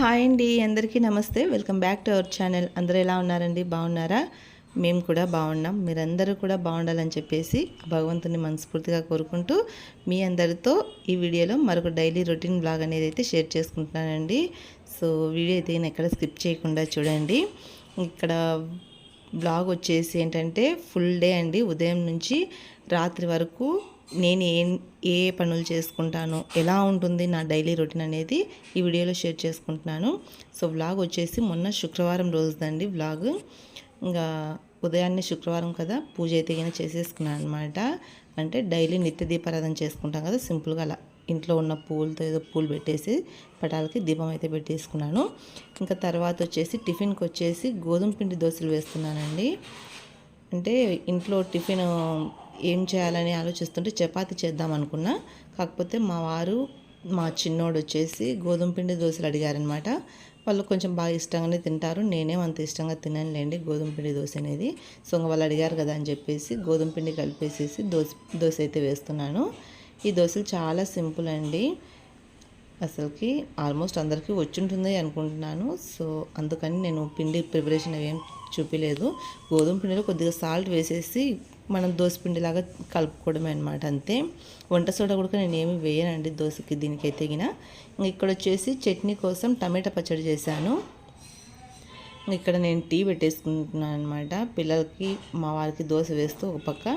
Hi అండి అందరికీ నమస్తే. Welcome back to our channel. అందరూ ఎలా ఉన్నారండి? బాగున్నారా? మేము కూడా బాగున్నాం. మీరందరూ కూడా బాగుండాలని చెప్పేసి భగవంతుని మనస్ఫూర్తిగా కోరుకుంటూ మీ అందరితో ఈ వీడియోలో మరొక డైలీ రొటీన్ బ్లాగ్ అనేది అయితే షేర్ చేసుకుంటున్నానండి. సో వీడియో అయితే నేను ఎక్కడ స్కిప్ చేయకుండా చూడండి. ఇక్కడ బ్లాగ్ వచ్చేసి ఏంటంటే ఫుల్ డే అండి. ఉదయం నుంచి రాత్రి వరకు నేను ఏ ఏ పనులు చేసుకుంటాను ఎలా ఉంటుంది నా డైలీ రొటీన్ అనేది ఈ వీడియోలో షేర్ చేసుకుంటున్నాను. సో వ్లాగ్ వచ్చేసి మొన్న శుక్రవారం రోజుదండి వ్లాగ్. ఇంకా ఉదయాన్నే శుక్రవారం కదా పూజ అయితే కానీ చేసేసుకున్నాను అనమాట అంటే డైలీ నిత్య దీపారాధన చేసుకుంటాం కదా సింపుల్గా అలా ఇంట్లో ఉన్న పూలతో ఏదో పూలు పెట్టేసి పటాలకి దీపం అయితే పెట్టేసుకున్నాను. ఇంకా తర్వాత వచ్చేసి టిఫిన్కి వచ్చేసి గోధుమ పిండి దోశలు వేస్తున్నానండి. అంటే ఇంట్లో టిఫిన్ ఏం చేయాలని ఆలోచిస్తుంటే చపాతి చేద్దాం అనుకున్నా. కాకపోతే మా వారు మా చిన్నోడు వచ్చేసి గోధుమ పిండి దోశలు అడిగారనమాట వాళ్ళు కొంచెం బాగా ఇష్టంగానే తింటారు. నేనేం అంత ఇష్టంగా తిననులేండి గోధుమ పిండి దోశ అనేది. సో వాళ్ళు అడిగారు కదా అని చెప్పేసి గోధుమ పిండి కలిపేసేసి దోశ దోశ అయితే వేస్తున్నాను. ఈ దోశలు చాలా సింపుల్ అండి. అసలుకి ఆల్మోస్ట్ అందరికీ వచ్చింటుంది అనుకుంటున్నాను. సో అందుకని నేను పిండి ప్రిపరేషన్ ఏం చూపించలేదు గోధుమ పిండిలో కొద్దిగా సాల్ట్ వేసేసి మనం పిండిలాగా కలుపుకోవడమే అనమాట అంతే. వంట సోడా కూడా నేను ఏమి వేయనండి దోశకి దీనికైతే గిన. ఇక్కడ వచ్చేసి చట్నీ కోసం టమాటా పచ్చడి చేశాను. ఇక్కడ నేను టీ పెట్టేసుకుంటున్నాను అనమాట పిల్లలకి మా వారికి దోశ వేస్తూ ఒక పక్క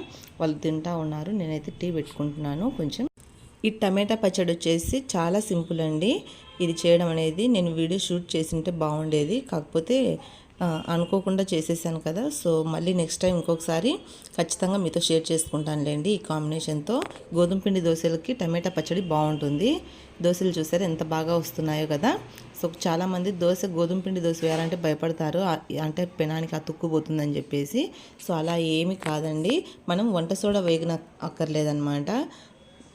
వాళ్ళు తింటా ఉన్నారు. నేనైతే టీ పెట్టుకుంటున్నాను. కొంచెం ఈ టమాటా పచ్చడి వచ్చేసి చాలా సింపుల్ అండి. ఇది చేయడం అనేది నేను వీడియో షూట్ చేసింటే బాగుండేది. కాకపోతే అనుకోకుండా చేసేసాను కదా. సో మళ్ళీ నెక్స్ట్ టైం ఇంకొకసారి ఖచ్చితంగా మీతో షేర్ చేసుకుంటానులేండి ఈ కాంబినేషన్తో. గోధుమ పిండి దోశలకి టమాటా పచ్చడి బాగుంటుంది. దోశలు చూసారు ఎంత బాగా వస్తున్నాయో కదా. సో చాలామంది దోశ గోధుమ పిండి దోశ వేయాలంటే భయపడతారు. అంటే పెనానికి అతుక్కుపోతుందని చెప్పేసి. సో అలా ఏమి కాదండి. మనం వంట సోడా వేగిన అక్కర్లేదనమాట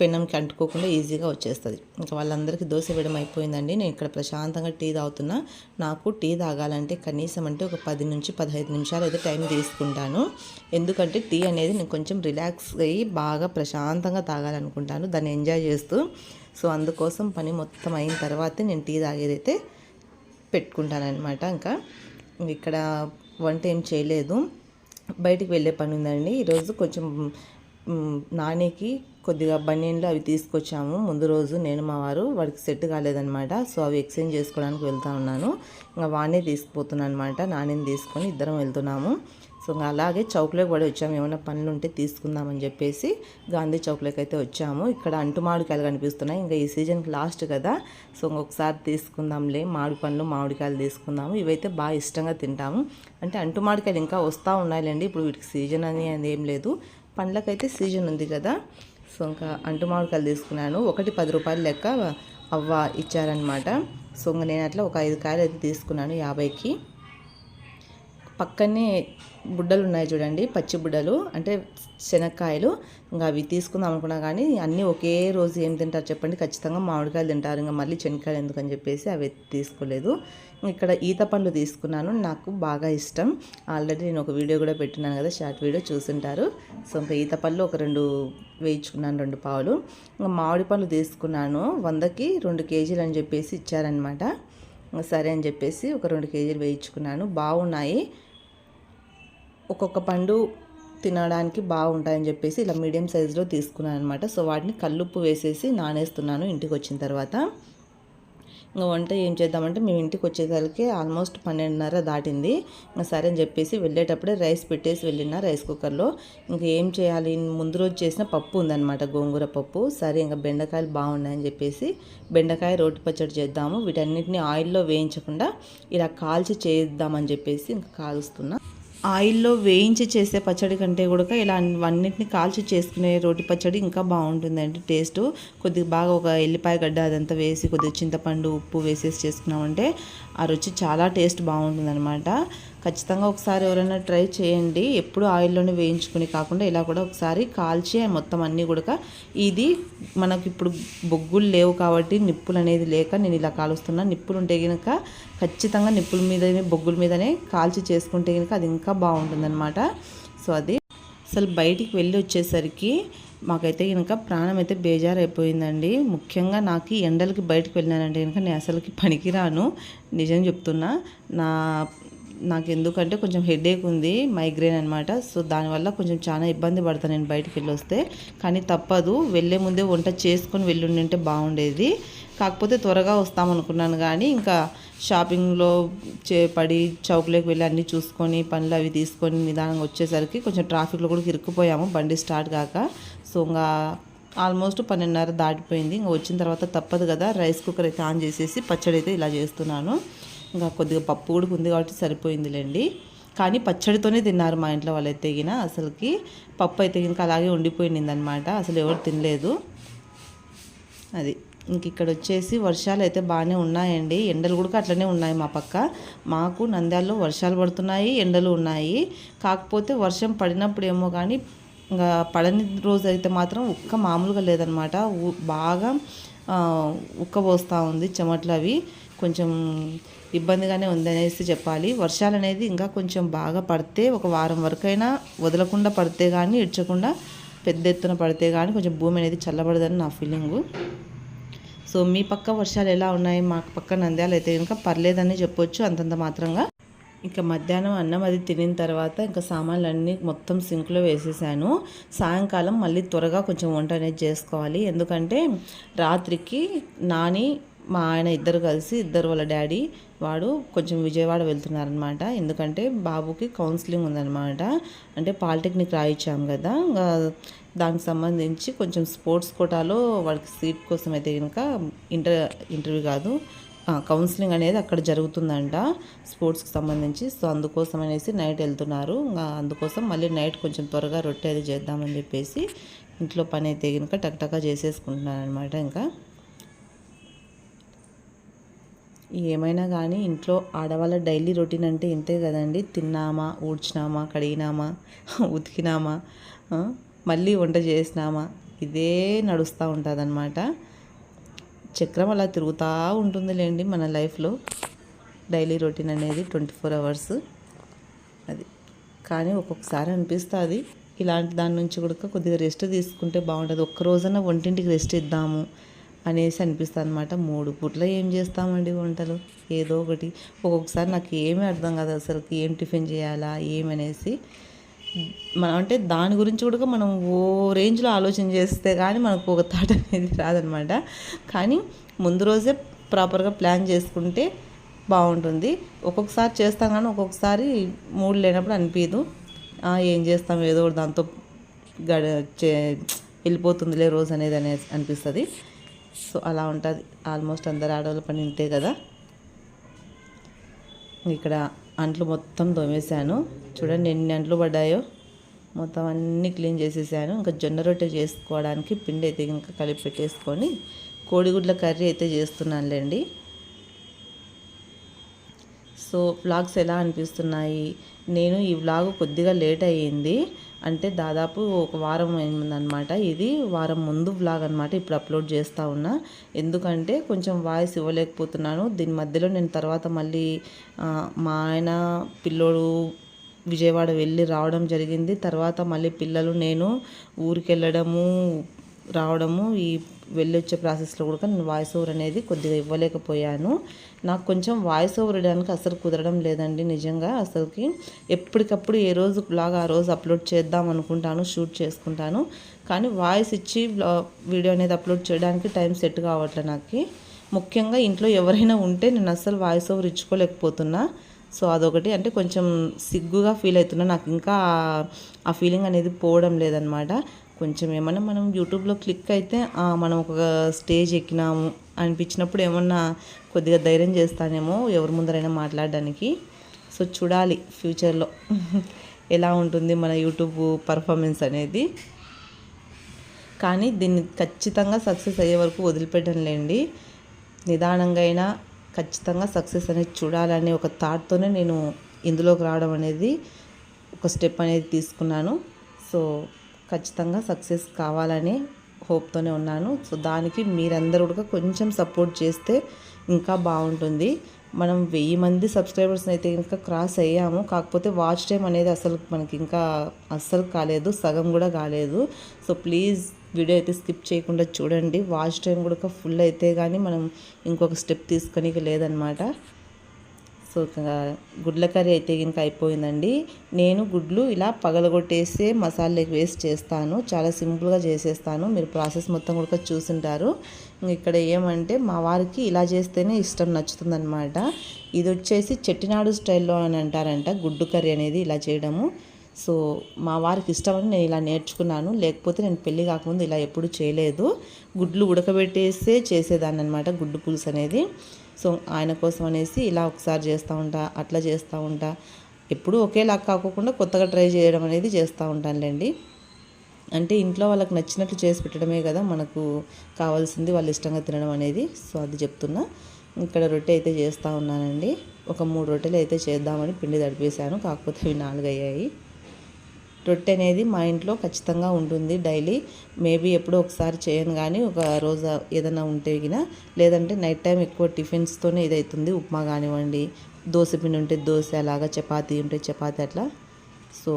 పెనంకి అంటుకోకుండా ఈజీగా వచ్చేస్తుంది. ఇంకా వాళ్ళందరికీ దోశ వేయడం అయిపోయిందండి. నేను ఇక్కడ ప్రశాంతంగా టీ తాగుతున్నా. నాకు టీ తాగాలంటే కనీసం అంటే ఒక పది నుంచి పదహైదు నిమిషాలు అయితే టైం తీసుకుంటాను. ఎందుకంటే టీ అనేది నేను కొంచెం రిలాక్స్ అయ్యి బాగా ప్రశాంతంగా తాగాలనుకుంటాను. దాన్ని ఎంజాయ్ చేస్తూ. సో అందుకోసం పని మొత్తం అయిన తర్వాతే నేను టీ తాగేదైతే పెట్టుకుంటానమాట ఇంకా ఇక్కడ వంట ఏం చేయలేదు. బయటికి వెళ్ళే పని ఉందండి. ఈరోజు కొంచెం నానికి కొద్దిగా బనీన్లు అవి తీసుకొచ్చాము. ముందు రోజు నేను మా వారు వాడికి సెట్ కాలేదనమాట సో అవి ఎక్స్చేంజ్ చేసుకోవడానికి వెళ్తా ఉన్నాను. ఇంకా వాడినే తీసుకుపోతున్నాను అనమాట నానిని తీసుకొని ఇద్దరం వెళ్తున్నాము. సో ఇంకా అలాగే చౌక్లోకి కూడా వచ్చాము. ఏమైనా పనులు ఉంటే తీసుకుందామని చెప్పేసి గాంధీ చౌక్లోకి అయితే వచ్చాము. ఇక్కడ అంటు మామిడికాయలు కనిపిస్తున్నాయి. ఇంకా ఈ సీజన్కి లాస్ట్ కదా. సో ఇంకొకసారి తీసుకుందాంలే. మామిడి పండ్లు మామిడికాయలు తీసుకుందాము. ఇవైతే బాగా ఇష్టంగా తింటాము. అంటే అంటు మామిడికాయలు ఇంకా వస్తూ ఉన్నాయిలేండి. ఇప్పుడు వీటికి సీజన్ అని ఏం లేదు. పండ్లకైతే సీజన్ ఉంది కదా. సో ఇంకా అంటు మామిడికాయలు తీసుకున్నాను. ఒకటి పది రూపాయలు లెక్క అవ్వ ఇచ్చారనమాట సో ఇంకా నేను అట్లా ఒక ఐదు కాయలు అయితే తీసుకున్నాను యాభైకి. పక్కనే బుడ్డలు ఉన్నాయి చూడండి పచ్చి బుడ్డలు. అంటే శనక్కాయలు. ఇంకా అవి తీసుకుందాం అనుకున్నా కానీ అన్నీ ఒకే రోజు ఏం తింటారు చెప్పండి. ఖచ్చితంగా మామిడికాయలు తింటారు. ఇంకా మళ్ళీ శనక్కాయలు ఎందుకని చెప్పేసి అవి తీసుకోలేదు. ఇక్కడ ఈత పండ్లు తీసుకున్నాను. నాకు బాగా ఇష్టం. ఆల్రెడీ నేను ఒక వీడియో కూడా పెట్టినాను కదా షార్ట్ వీడియో చూసుంటారు. సో ఇంకా ఈత పళ్ళు ఒక రెండు వేయించుకున్నాను రెండు పావులు. ఇంకా మామిడి పళ్ళు తీసుకున్నాను. వందకి రెండు కేజీలు అని చెప్పేసి ఇచ్చారనమాట సరే అని చెప్పేసి ఒక రెండు కేజీలు వేయించుకున్నాను. బాగున్నాయి. ఒక్కొక్క పండు తినడానికి బాగుంటాయని చెప్పేసి ఇలా మీడియం సైజులో తీసుకున్నాను అనమాట సో వాటిని కల్లుప్పు వేసేసి నానేస్తున్నాను ఇంటికి వచ్చిన తర్వాత. ఇంకా వంట ఏం చేద్దామంటే మేము ఇంటికి వచ్చేసరికి ఆల్మోస్ట్ పన్నెండున్నర దాటింది. ఇంకా సరే అని చెప్పేసి వెళ్ళేటప్పుడే రైస్ పెట్టేసి వెళ్ళిన రైస్ కుక్కర్లో. ఇంకా ఏం చేయాలి? ముందు రోజు చేసిన పప్పు ఉందన్నమాట గోంగూర పప్పు. సరే ఇంకా బెండకాయలు బాగున్నాయని చెప్పేసి బెండకాయ రోటి పచ్చడి చేద్దాము. వీటన్నిటిని ఆయిల్లో వేయించకుండా ఇలా కాల్చి చేద్దామని చెప్పేసి ఇంకా కాలుస్తున్నా. ఆయిల్లో వేయించి చేసే పచ్చడి కంటే కూడా ఇలా అన్నింటిని కాల్చి చేసుకునే రోటి పచ్చడి ఇంకా బాగుంటుందండి టేస్ట్ కొద్దిగా బాగా ఒక ఎల్లిపాయ గడ్డ అదంతా వేసి కొద్దిగా చింతపండు ఉప్పు వేసేసి చేసుకున్నామంటే ఆ రుచి చాలా టేస్ట్ బాగుంటుందన్నమాట. ఖచ్చితంగా ఒకసారి ఎవరైనా ట్రై చేయండి. ఎప్పుడు ఆయిల్లోనే వేయించుకుని కాకుండా ఇలా కూడా ఒకసారి కాల్చి మొత్తం అన్నీ కూడా ఇది మనకి ఇప్పుడు బొగ్గులు లేవు కాబట్టి నిప్పులు అనేది లేక నేను ఇలా కాలుస్తున్నా. నిప్పులు ఉంటే కనుక ఖచ్చితంగా నిప్పుల మీదనే బొగ్గుల మీదనే కాల్చి చేసుకుంటే కనుక అది ఇంకా బాగుంటుందన్నమాట. సో అది అసలు బయటికి వెళ్ళి వచ్చేసరికి మాకైతే కనుక ప్రాణం అయితే బేజారైపోయిందండి. ముఖ్యంగా నాకు ఈ ఎండలకి బయటకు వెళ్ళినానంటే కనుక నేను అసలుకి పనికిరాను. నిజం చెప్తున్నా నా నాకు ఎందుకంటే కొంచెం హెడేక్ ఉంది మైగ్రేన్ అనమాట సో దానివల్ల కొంచెం చాలా ఇబ్బంది పడతాను నేను బయటికి వెళ్ళి వస్తే కానీ తప్పదు వెళ్ళే ముందే వంట చేసుకొని వెళ్ళుండింటే బాగుండేది. కాకపోతే త్వరగా వస్తామనుకున్నాను కానీ ఇంకా షాపింగ్లో చేపడి చౌక్లోకి వెళ్ళి అన్నీ చూసుకొని పనులు అవి తీసుకొని నిదానంగా వచ్చేసరికి కొంచెం ట్రాఫిక్లో కూడా ఇరుక్కుపోయాము. బండి స్టార్ట్ కాక. సో ఇంకా ఆల్మోస్ట్ పన్నెండున్నర దాటిపోయింది. ఇంకా వచ్చిన తర్వాత తప్పదు కదా రైస్ కుక్కర్ అయితే ఆన్ చేసేసి పచ్చడి అయితే ఇలా చేస్తున్నాను. ఇంకా కొద్దిగా పప్పు కూడా ఉంది కాబట్టి సరిపోయిందిలేండి. కానీ పచ్చడితోనే తిన్నారు మా ఇంట్లో వాళ్ళైతే తెగిన అసలుకి. పప్పు అయితే ఇంకా అలాగే ఉండిపోయింది అనమాట అసలు ఎవరు తినలేదు. అది. ఇంక ఇక్కడ వచ్చేసి వర్షాలు అయితే బాగానే ఉన్నాయండి. ఎండలు కూడా అట్లనే ఉన్నాయి మా పక్క. మాకు నంద్యాలలో వర్షాలు పడుతున్నాయి ఎండలు ఉన్నాయి. కాకపోతే వర్షం పడినప్పుడు ఏమో కానీ ఇంకా పడని రోజు అయితే మాత్రం ఉక్క మామూలుగా లేదనమాట. బాగా ఉక్క పోస్తూ ఉంది చెమట్లు అవి. కొంచెం ఇబ్బందిగానే ఉంది అనేసి చెప్పాలి. వర్షాలు అనేది ఇంకా కొంచెం బాగా పడితే ఒక వారం వరకైనా వదలకుండా పడితే కానీ ఇడ్చకుండా పెద్ద ఎత్తున పడితే కానీ కొంచెం భూమి అనేది చల్లబడదని నా ఫీలింగు. సో మీ పక్క వర్షాలు ఎలా ఉన్నాయి? మా పక్క నంద్యాలు అయితే కనుక పర్లేదని చెప్పొచ్చు అంతంత మాత్రంగా. ఇంకా మధ్యాహ్నం అన్నం అది తినిన తర్వాత ఇంకా సామాన్లు అన్నీ మొత్తం సింక్లో వేసేసాను. సాయంకాలం మళ్ళీ త్వరగా కొంచెం వంట అనేది చేసుకోవాలి. ఎందుకంటే రాత్రికి నాని మా ఆయన ఇద్దరు కలిసి ఇద్దరు వాళ్ళ డాడీ వాడు కొంచెం విజయవాడ వెళ్తున్నారనమాట ఎందుకంటే బాబుకి కౌన్సిలింగ్ ఉందన్నమాట. అంటే పాలిటెక్నిక్ రాయించాం కదా. దానికి సంబంధించి కొంచెం స్పోర్ట్స్ కోటాలో వాళ్ళకి సీట్ కోసం అయితే కనుక ఇంటర్ ఇంటర్వ్యూ కాదు కౌన్సిలింగ్ అనేది అక్కడ జరుగుతుందంట స్పోర్ట్స్కి సంబంధించి. సో అందుకోసం అనేసి నైట్ వెళ్తున్నారు. అందుకోసం మళ్ళీ నైట్ కొంచెం త్వరగా రొట్టె అది చేద్దామని చెప్పేసి ఇంట్లో పని అయితే కనుక టక్టకా చేసేసుకుంటున్నాను అనమాట ఇంకా. ఏమైనా కానీ ఇంట్లో ఆడవాళ్ళ డైలీ రొటీన్ అంటే ఇంతే కదండి. తిన్నామా ఊడ్చినామా కడిగినామా ఉతికినామా మళ్ళీ వంట చేసినామా? ఇదే నడుస్తూ ఉంటుంది అనమాట చక్రం అలా తిరుగుతూ ఉంటుందిలేండి మన లైఫ్లో. డైలీ రొటీన్ అనేది ట్వంటీ ఫోర్ అవర్స్. అది. కానీ ఒక్కొక్కసారి అనిపిస్తుంది. ఇలాంటి దాని నుంచి కూడా కొద్దిగా రెస్ట్ తీసుకుంటే బాగుంటుంది. ఒక్క రోజున ఒంటింటికి రెస్ట్ ఇద్దాము అనేసి అనిపిస్తుంది అనమాట మూడు పూట్ల ఏం చేస్తామండి వంటలు? ఏదో ఒకటి. ఒక్కొక్కసారి నాకు ఏమీ అర్థం కాదు అసలు ఏం టిఫిన్ చేయాలా? ఏమనేసి. మనం అంటే దాని గురించి కూడా మనం ఓ రేంజ్లో ఆలోచన చేస్తే కానీ మనకు ఒక థాట్ అనేది రాదనమాట. కానీ ముందు రోజే ప్రాపర్గా ప్లాన్ చేసుకుంటే బాగుంటుంది ఒక్కొక్కసారి చేస్తాం కానీ ఒక్కొక్కసారి మూడు లేనప్పుడు అనిపించదు ఏం చేస్తాం ఏదో దాంతో గడ వెళ్ళిపోతుందిలే రోజు అనేది అనేది అనిపిస్తుంది. సో అలా ఉంటుంది. ఆల్మోస్ట్ అందరు ఆడవాళ్ళ పని ఇంతే కదా. ఇక్కడ అంట్లు మొత్తం తోమేశాను. చూడండి ఎన్ని అంట్లు పడ్డాయో. మొత్తం అన్నీ క్లీన్ చేసేసాను. ఇంకా జొన్న రొట్టె చేసుకోవడానికి పిండి అయితే ఇంకా కలిపి పెట్టేసుకొని కోడిగుడ్ల కర్రీ అయితే చేస్తున్నానులేండి. సో వ్లాగ్స్ ఎలా అనిపిస్తున్నాయి? నేను ఈ వ్లాగ్ కొద్దిగా లేట్ అయ్యింది. అంటే దాదాపు ఒక వారం అయిందనమాట ఇది వారం ముందు బ్లాగ్ అనమాట ఇప్పుడు అప్లోడ్ చేస్తూ ఉన్నా. ఎందుకంటే కొంచెం వాయిస్ ఇవ్వలేకపోతున్నాను. దీని మధ్యలో నేను తర్వాత మళ్ళీ మా ఆయన పిల్లోడు విజయవాడ వెళ్ళి రావడం జరిగింది. తర్వాత మళ్ళీ పిల్లలు నేను ఊరికి వెళ్ళడము రావడము ఈ వెళ్ళొచ్చే ప్రాసెస్లో కూడా నేను వాయిస్ ఓవర్ అనేది కొద్దిగా ఇవ్వలేకపోయాను. నాకు కొంచెం వాయిస్ ఓవర్ ఇవ్వడానికి అసలు కుదరడం లేదండి నిజంగా. అసలుకి ఎప్పటికప్పుడు ఏ రోజు లాగా ఆ రోజు అప్లోడ్ చేద్దాం అనుకుంటాను షూట్ చేసుకుంటాను. కానీ వాయిస్ ఇచ్చి వీడియో అనేది అప్లోడ్ చేయడానికి టైం సెట్ కావట్లే నాకు. ముఖ్యంగా ఇంట్లో ఎవరైనా ఉంటే నేను అస్సలు వాయిస్ ఓవర్ ఇచ్చుకోలేకపోతున్నా. సో అదొకటి. అంటే కొంచెం సిగ్గుగా ఫీల్ అవుతున్నా. నాకు ఇంకా ఆ ఫీలింగ్ అనేది పోవడం లేదనమాట కొంచెం ఏమన్నా మనం యూట్యూబ్లో క్లిక్ అయితే మనం ఒక స్టేజ్ ఎక్కినాము అనిపించినప్పుడు ఏమన్నా కొద్దిగా ధైర్యం చేస్తానేమో ఎవరి ముందరైనా మాట్లాడడానికి. సో చూడాలి ఫ్యూచర్లో ఎలా ఉంటుంది మన యూట్యూబ్ పర్ఫార్మెన్స్ అనేది. కానీ దీన్ని ఖచ్చితంగా సక్సెస్ అయ్యే వరకు వదిలిపెట్టనులేండి నిదానంగా అయినా ఖచ్చితంగా సక్సెస్ అనేది చూడాలనే ఒక థాట్తోనే నేను ఇందులోకి రావడం అనేది ఒక స్టెప్ అనేది తీసుకున్నాను. సో ఖచ్చితంగా సక్సెస్ కావాలనే హోప్తోనే ఉన్నాను. సో దానికి మీరందరూ కూడా కొంచెం సపోర్ట్ చేస్తే ఇంకా బాగుంటుంది. మనం వెయ్యి మంది సబ్స్క్రైబర్స్ అయితే ఇంకా క్రాస్ అయ్యాము. కాకపోతే వాచ్ టైం అనేది అసలు మనకి ఇంకా అస్సలు కాలేదు. సగం కూడా కాలేదు. సో ప్లీజ్ వీడియో అయితే స్కిప్ చేయకుండా చూడండి. వాచ్ టైం కూడా ఫుల్ అయితే కానీ మనం ఇంకొక స్టెప్ తీసుకొని లేదనమాట. సో గుడ్ల కర్రీ అయితే ఇంకా అయిపోయిందండి. నేను గుడ్లు ఇలా పగలగొట్టేసే మసాలాకి వేసి చేస్తాను. చాలా సింపుల్గా చేసేస్తాను. మీరు ప్రాసెస్ మొత్తం కూడా చూసుంటారు. ఇక్కడ ఏమంటే మా వారికి ఇలా చేస్తేనే ఇష్టం నచ్చుతుందనమాట ఇది వచ్చేసి చెట్టినాడు స్టైల్లో అని అంటారంట. గుడ్డు కర్రీ అనేది ఇలా చేయడము. సో మా వారికి ఇష్టమని నేను ఇలా నేర్చుకున్నాను. లేకపోతే నేను పెళ్ళి కాకముందు ఇలా ఎప్పుడు చేయలేదు. గుడ్లు ఉడకబెట్టేసే చేసేదాన్ని అనమాట గుడ్డు పులుసు అనేది. సో ఆయన కోసం అనేసి ఇలా ఒకసారి చేస్తూ ఉంటా అట్లా చేస్తూ ఉంటా. ఎప్పుడూ ఒకేలా కాకోకుండా కొత్తగా ట్రై చేయడం అనేది చేస్తూ ఉంటానులేండి. అంటే ఇంట్లో వాళ్ళకి నచ్చినట్లు చేసి పెట్టడమే కదా మనకు కావాల్సింది వాళ్ళు ఇష్టంగా తినడం అనేది. సో అది చెప్తున్నా. ఇక్కడ రొట్టె అయితే చేస్తూ ఉన్నానండి. ఒక మూడు రొట్టెలు అయితే చేద్దామని పిండి తడిపేశాను. కాకపోతే అవి నాలుగు అయ్యాయి రొట్టె అనేది మా ఇంట్లో ఖచ్చితంగా ఉంటుంది డైలీ. మేబీ ఎప్పుడో ఒకసారి చేయను కానీ ఒక రోజు ఏదైనా ఉంటే గిన లేదంటే నైట్ టైం ఎక్కువ టిఫిన్స్తోనే ఇదవుతుంది ఉప్మా కానివ్వండి దోశ పిండి ఉంటే దోశ అలాగా చపాతీ ఉంటే చపాతీ అట్లా. సో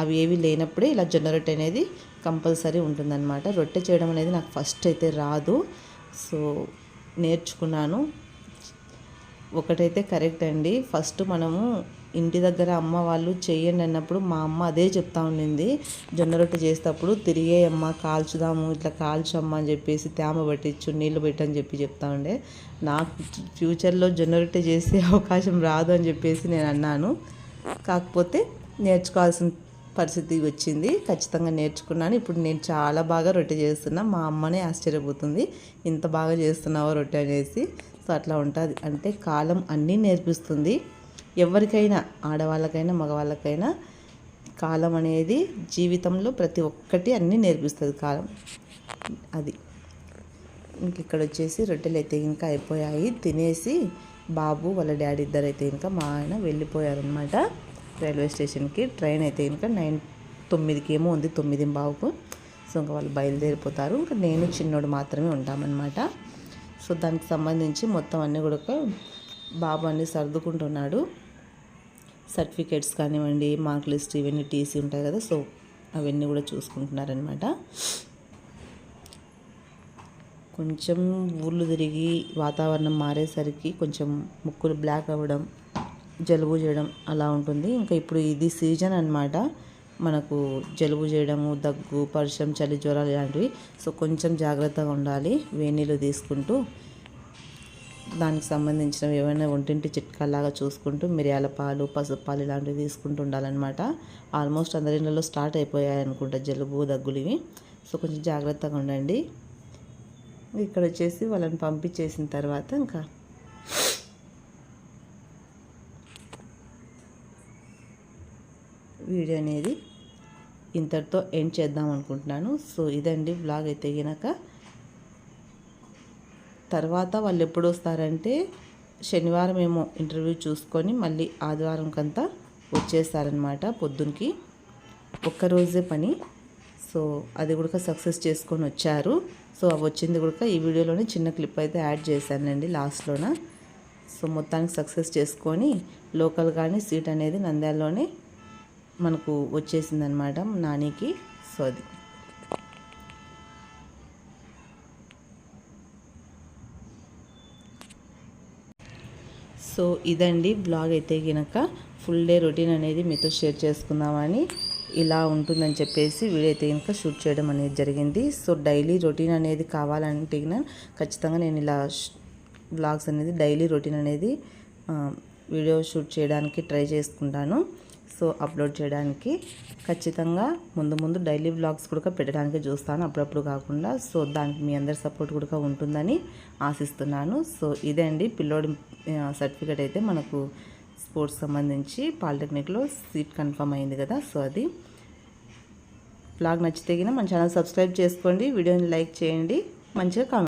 అవి ఏవి లేనప్పుడే ఇలా జొన్న రొట్టె అనేది కంపల్సరీ ఉంటుందన్నమాట. రొట్టె చేయడం అనేది నాకు ఫస్ట్ అయితే రాదు. సో నేర్చుకున్నాను. ఒకటైతే కరెక్ట్ అండి. ఫస్ట్ మనము ఇంటి దగ్గర అమ్మ వాళ్ళు చేయండి అన్నప్పుడు మా అమ్మ అదే చెప్తా ఉండింది. జొన్న రొట్టె చేసేటప్పుడు తిరిగే అమ్మ కాల్చుదాము ఇట్లా కాల్చమ్మ అని చెప్పేసి తేమ పట్టించు నీళ్ళు పెట్టని చెప్పి చెప్తా ఉండే. నాకు ఫ్యూచర్లో జొన్న రొట్టె చేసే అవకాశం రాదు అని చెప్పేసి నేను అన్నాను. కాకపోతే నేర్చుకోవాల్సిన పరిస్థితి వచ్చింది. ఖచ్చితంగా నేర్చుకున్నాను. ఇప్పుడు నేను చాలా బాగా రొట్టె చేస్తున్నా. మా అమ్మనే ఆశ్చర్యపోతుంది. ఇంత బాగా చేస్తున్నావో రొట్టె అనేసి. సో అట్లా ఉంటుంది. అంటే కాలం అన్నీ నేర్పిస్తుంది. ఎవరికైనా ఆడవాళ్ళకైనా మగవాళ్ళకైనా కాలం అనేది జీవితంలో ప్రతి ఒక్కటి అన్నీ నేర్పిస్తుంది కాలం. అది. ఇంక ఇక్కడ వచ్చేసి రొట్టెలు అయితే ఇంకా అయిపోయాయి. తినేసి బాబు వాళ్ళ డాడీ ఇద్దరు అయితే ఇంకా మా ఆయన వెళ్ళిపోయారనమాట రైల్వే స్టేషన్కి. ట్రైన్ అయితే ఇంకా నైన్ తొమ్మిదికి ఏమో ఉంది. తొమ్మిది బాబుకు సో ఇంకా వాళ్ళు బయలుదేరిపోతారు. ఇంకా నేను చిన్నోడు మాత్రమే ఉంటామన్నమాట. సో దానికి సంబంధించి మొత్తం అన్నీ కూడా బాబు అన్నీ సర్దుకుంటున్నాడు. సర్టిఫికేట్స్ కానివ్వండి మార్క్ లిస్ట్ ఇవన్నీ టీసీ ఉంటాయి కదా సో అవన్నీ కూడా చూసుకుంటున్నారనమాట కొంచెం ఊళ్ళు తిరిగి వాతావరణం మారేసరికి కొంచెం ముక్కులు బ్లాక్ అవ్వడం జలుబు చేయడం అలా ఉంటుంది. ఇంకా ఇప్పుడు ఇది సీజన్ అనమాట మనకు జలుబు చేయడము దగ్గు పరిశ్రమ చలి జ్వరాలు ఇలాంటివి. సో కొంచెం జాగ్రత్తగా ఉండాలి. వేణీలు తీసుకుంటూ దానికి సంబంధించినవి ఏమైనా ఒంటింటి చిట్కాలాగా చూసుకుంటూ మిరియాల పాలు పసుపు పాలు ఇలాంటివి తీసుకుంటూ ఉండాలన్నమాట. ఆల్మోస్ట్ అందరిలో స్టార్ట్ అయిపోయాయి అనుకుంటా జలుబు దగ్గులు ఇవి. సో కొంచెం జాగ్రత్తగా ఉండండి. ఇక్కడ వచ్చేసి వాళ్ళని పంపించేసిన తర్వాత ఇంకా వీడియో అనేది ఇంతటితో ఎండ్ చేద్దాం అనుకుంటున్నాను. సో ఇదండి బ్లాగ్ అయితే గినక. తర్వాత వాళ్ళు ఎప్పుడు వస్తారంటే శనివారం ఏమో ఇంటర్వ్యూ చూసుకొని మళ్ళీ ఆదివారం కంతా వచ్చేస్తారనమాట పొద్దునకి. ఒక్కరోజే పని. సో అది కూడా సక్సెస్ చేసుకొని వచ్చారు. సో అవి వచ్చింది కూడా ఈ వీడియోలోనే చిన్న క్లిప్ అయితే యాడ్ చేశానండి లాస్ట్లోన. సో మొత్తానికి సక్సెస్ చేసుకొని లోకల్ కానీ సీట్ అనేది నంద్యాలలోనే మనకు వచ్చేసిందనమాట నానికి సో అది సో ఇదండి బ్లాగ్ అయితే కనుక ఫుల్ డే రొటీన్ అనేది మీతో షేర్ చేసుకుందామని ఇలా ఉంటుందని చెప్పేసి వీడియో అయితే కనుక షూట్ చేయడం అనేది జరిగింది. సో డైలీ రొటీన్ అనేది కావాలంటే ఖచ్చితంగా నేను ఇలా బ్లాగ్స్ అనేది డైలీ రొటీన్ అనేది వీడియో షూట్ చేయడానికి ట్రై చేసుకుంటాను. సో అప్లోడ్ చేయడానికి ఖచ్చితంగా ముందు ముందు డైలీ బ్లాగ్స్ కూడా పెట్టడానికి చూస్తాను. అప్పుడప్పుడు కాకుండా సో దానికి మీ అందరి సపోర్ట్ కూడా ఉంటుందని ఆశిస్తున్నాను. సో ఇదే అండి పిల్లోడి సర్టిఫికేట్ అయితే మనకు స్పోర్ట్స్ సంబంధించి పాలిటెక్నిక్లో సీట్ కన్ఫర్మ్ అయింది కదా సో అది. బ్లాగ్ నచ్చితే మన ఛానల్ సబ్స్క్రైబ్ చేసుకోండి. వీడియోని లైక్ చేయండి. మంచిగా కామెంట్